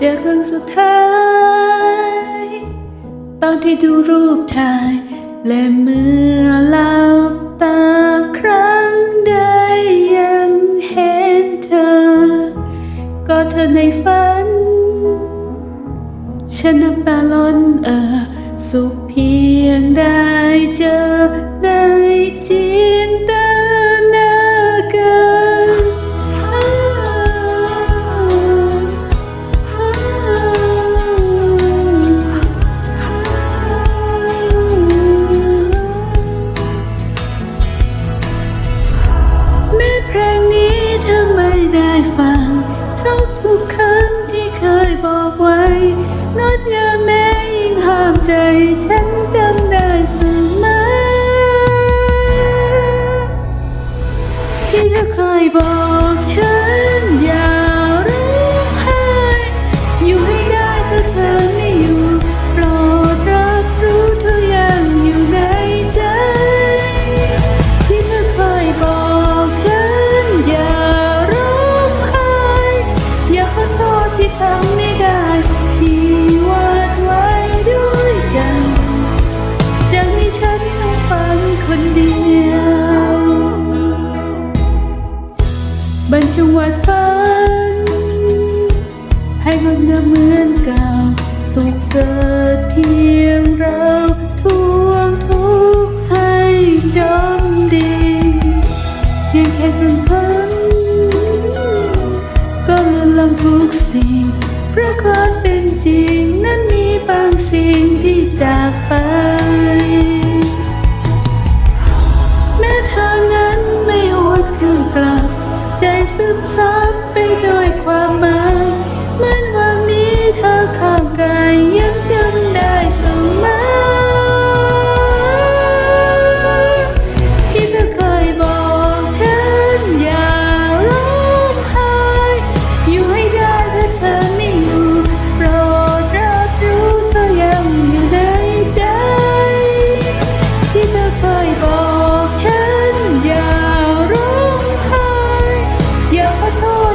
จอครั้งสุดท้าย ตอนที่ดูรูปถ่าย และเมื่อหลับตาครั้งใดยังเห็นเธอ ก็เธอในฝัน ฉันน้ำตาล้นเออ สุขเพียงได้เจอในจินต วาดฝัน ให้งดงามเหมือนเก่า สุขเกิดเพียงเราทวงทุกข์ให้จมดินเพียงแค่ครึ่งฝันก็ลืมลำทุกสิ่งเพราะความเป็นจริงนั้นมีบางสิ่งที่จากไป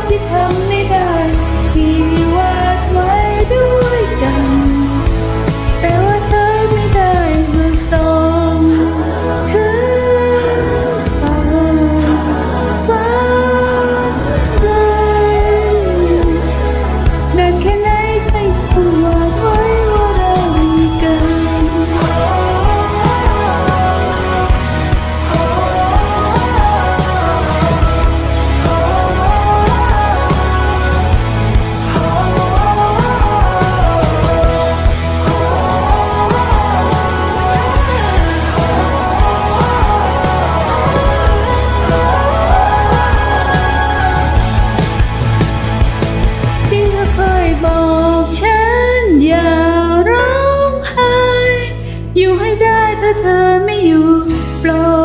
ที่ทำไม่ได้ที่วาดไว้ด้วย เธอไม่อยู่โปรด